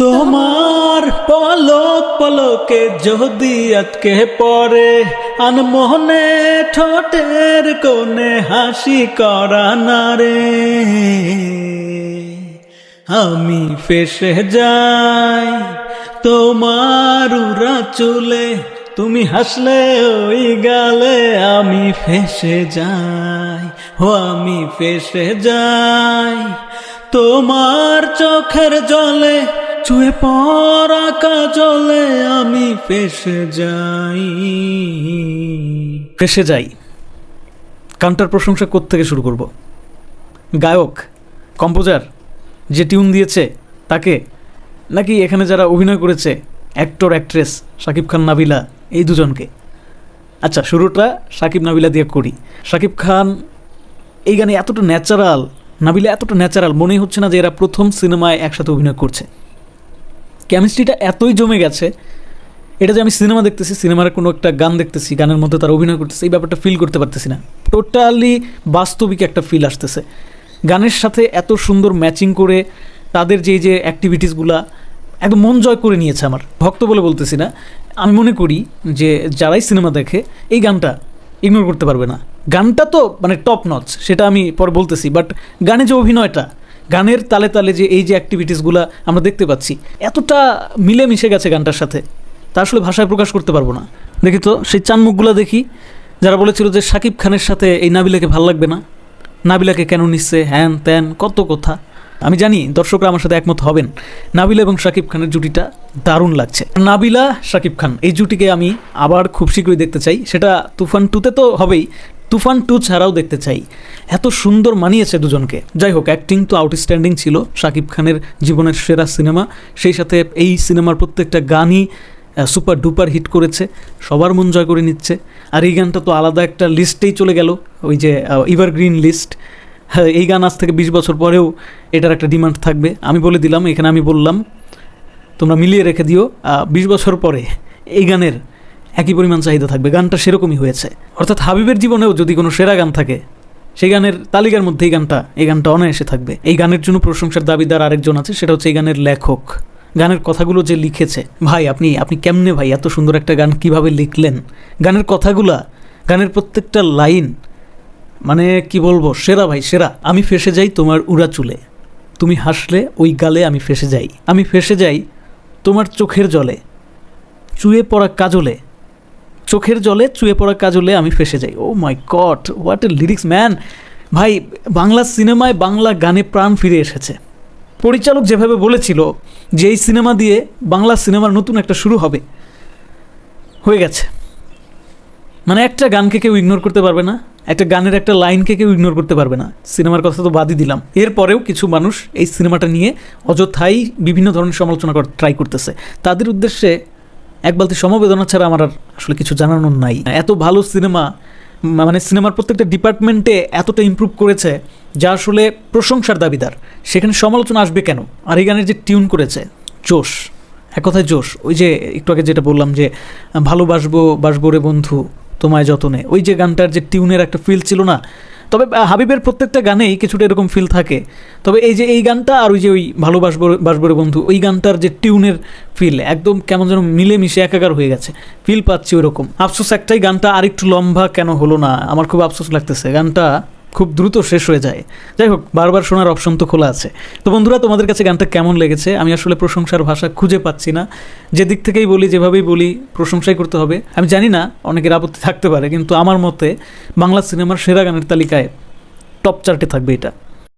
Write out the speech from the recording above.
তোমার পলক পলকে যদি আটকে পরে আনমোহনে ঠোঁটের কোণে হাসি করা না রে। আমি ফেসে যাই তোমার উড়া চুলে, তুমি হাসলে ওই গালে আমি ফেসে যাই। ও, আমি ফেসে যাই তোমার চোখের জলে চুয়ে পড়া কাজলে আমি ফেসে যাই। ফেসে যাই। গানটার প্রশংসা থেকে শুরু করব? গায়ক, কম্পোজার, যে টিউন দিয়েছে, তাকে? নাকি এখানে যারা অভিনয় করেছে, অ্যাক্টর, অ্যাক্ট্রেস, শাকিব খান, নাবিলা, এই দুজনকে? আচ্ছা শুরুটা শাকিব, নাবিলা দিয়ে করি। শাকিব খান, এই গানে এতটা ন্যাচারাল নাবিলা এতটা ন্যাচারাল মনেই হচ্ছে না যে এরা প্রথম সিনেমায় একসাথে অভিনয় করছে। কেমিস্ট্রিটা এতই জমে গেছে, এটা যে আমি সিনেমা দেখতেছি, সিনেমার কোনো একটা গান দেখতেছি, গানের মধ্যে তারা অভিনয় করতেছে, এই ব্যাপারটা ফিল করতে পারতেছি না। টোটালি বাস্তবিক একটা ফিল আসতেছে। গানের সাথে এত সুন্দর ম্যাচিং করে তাদের যে যে অ্যাক্টিভিটিসগুলা একদম মন জয় করে নিয়েছে আমার। ভক্ত বলে বলতেছি না, আমি মনে করি যে যারাই সিনেমা দেখে, এই গানটা ইগনোর করতে পারবে না। গানটা তো মানে টপ নচ সেটা আমি পরে বলতেছি বাট গানে যে অভিনয়টা গানের তালে তালে যে এই যে অ্যাক্টিভিটিসগুলো আমরা দেখতে পাচ্ছি, এতটা মিলে মিশে গেছে গানটার সাথে, তা আসলে ভাষায় প্রকাশ করতে পারব না। দেখি তো, সেই চানমুখগুলো দেখি, যারা বলেছিল যে শাকিব খানের সাথে এই নাবিলাকে ভালো লাগবে না, নাবিলাকে কেন নিচ্ছে, হ্যান ত্যান, কত কথা। আমি জানি দর্শকরা আমার সাথে একমত হবেন, নাবিলা এবং শাকিব খানের জুটিটা দারুণ লাগছে। নাবিলা শাকিব খান, এই জুটিকে আমি আবার খুব শীঘ্রই দেখতে চাই, সেটা তুফান টুতে তো হবেই তুফান টু ছাড়াও দেখতে চাই। এত সুন্দর মানিয়েছে দুজনকে। যাই হোক অ্যাক্টিং তো আউটস্ট্যান্ডিং ছিল। শাকিব খানের জীবনের সেরা সিনেমা। সেই সাথে এই সিনেমার প্রত্যেকটা গানই সুপার ডুপার হিট করেছে। সবার মন জয় করে নিচ্ছে। আর এই গানটা তো আলাদা একটা লিস্টেই চলে গেল। ওই যে এভারগ্রিন লিস্ট হ্যাঁ এই গান আজ থেকে বিশ বছর পরেও এটার একটা ডিমান্ড থাকবে। আমি বলে দিলাম, এখানে আমি বললাম, তোমরা মিলিয়ে রেখে দিও। বিশ বছর পরে এই গানের একই পরিমাণ চাহিদা থাকবে, গানটা সেরকমই হয়েছে। অর্থাৎ হাবিবের জীবনেও যদি কোনো সেরা গান থাকে, সেই গানের তালিকার মধ্যে এই গানটা এই গানটা অনায়াসে থাকবে। এই গানের জন্য প্রশংসার দাবিদার আরেকজন আছে, সেটা হচ্ছে এই গানের লেখক। গানের কথাগুলো যে লিখেছে, ভাই আপনি আপনি কেমনে ভাই এত সুন্দর একটা গান কীভাবে লিখলেন? গানের কথাগুলা, গানের প্রত্যেকটা লাইন মানে কি বলব, সেরা ভাই, সেরা। আমি ফেসে যাই তোমার উড়া চুলে। তুমি হাসলে ওই গালে আমি ফেসে যাই। আমি ফেসে যাই তোমার চোখের জলে। চুয়ে পড়া কাজলে। চোখের জলে চুয়ে পড়া কাজলে আমি ফেসে যাই। ও my God what a lyrics man ভাই, বাংলা সিনেমায় বাংলা গানে প্রাণ ফিরে এসেছে। পরিচালক যেভাবে বলেছিল যে এই সিনেমা দিয়ে বাংলা সিনেমার নতুন একটা শুরু হবে, হয়ে গেছে। মানে একটা গানকে কেউ ইগনোর করতে পারবে না, একটা গানের একটা লাইনকে কেউ ইগনোর করতে পারবে না। সিনেমার কথা তো বাদই দিলাম। এরপরেও কিছু মানুষ এই সিনেমাটা নিয়ে অযথাই বিভিন্ন ধরনের সমালোচনা ট্রাই করতেছে। তাদের উদ্দেশ্যে এক বালতি সমবেদনা ছাড়া আমার আর আসলে কিছু জানানোর নাই। এত ভালো সিনেমা মানে সিনেমার প্রত্যেকটা ডিপার্টমেন্টে এতটা ইমপ্রুভ করেছে, যা আসলে প্রশংসার দাবিদার। সেখানে সমালোচনা আসবে কেন? আর এই গানের যে টিউন করেছে, জোশ। এক কথায় জোশ। ওই যে একটু আগে যেটা বললাম যে, ভালোবাসবো, বাসবো রে বন্ধু, তোমায় যতনে। ওই যে গানটার যে টিউনের একটা ফিল ছিল না তবে হাবিবের প্রত্যেকটা গানেই কিছুটা এরকম ফিল থাকে। তবে এই যে, এই গানটা আর ওই যে, ওই ভালোবাসবো বাসবরে বন্ধু, ওই গানটার যে টিউনের ফিল একদম কেমন যেন মিলেমিশে একাকার হয়ে গেছে। ফিল পাচ্ছি ওরকম। আফসোস একটাই, গানটা আরেকটু লম্বা কেন হলো না? আমার খুব আফসোস লাগতেছে। গানটা খুব দ্রুত শেষ হয়ে যায়। যাই হোক, বারবার শোনার অপশন তো খোলা আছে। তো বন্ধুরা, তোমাদের কাছে গানটা কেমন লেগেছে? আমি আসলে প্রশংসার ভাষা খুঁজে পাচ্ছি না। যে দিক থেকেই বলি, যেভাবেই বলি, প্রশংসাই করতে হবে। আমি জানি না, অনেকের আপত্তি থাকতে পারে, কিন্তু আমার মতে বাংলা সিনেমার সেরা গানের তালিকায় টপ চার্টে থাকবে এটা।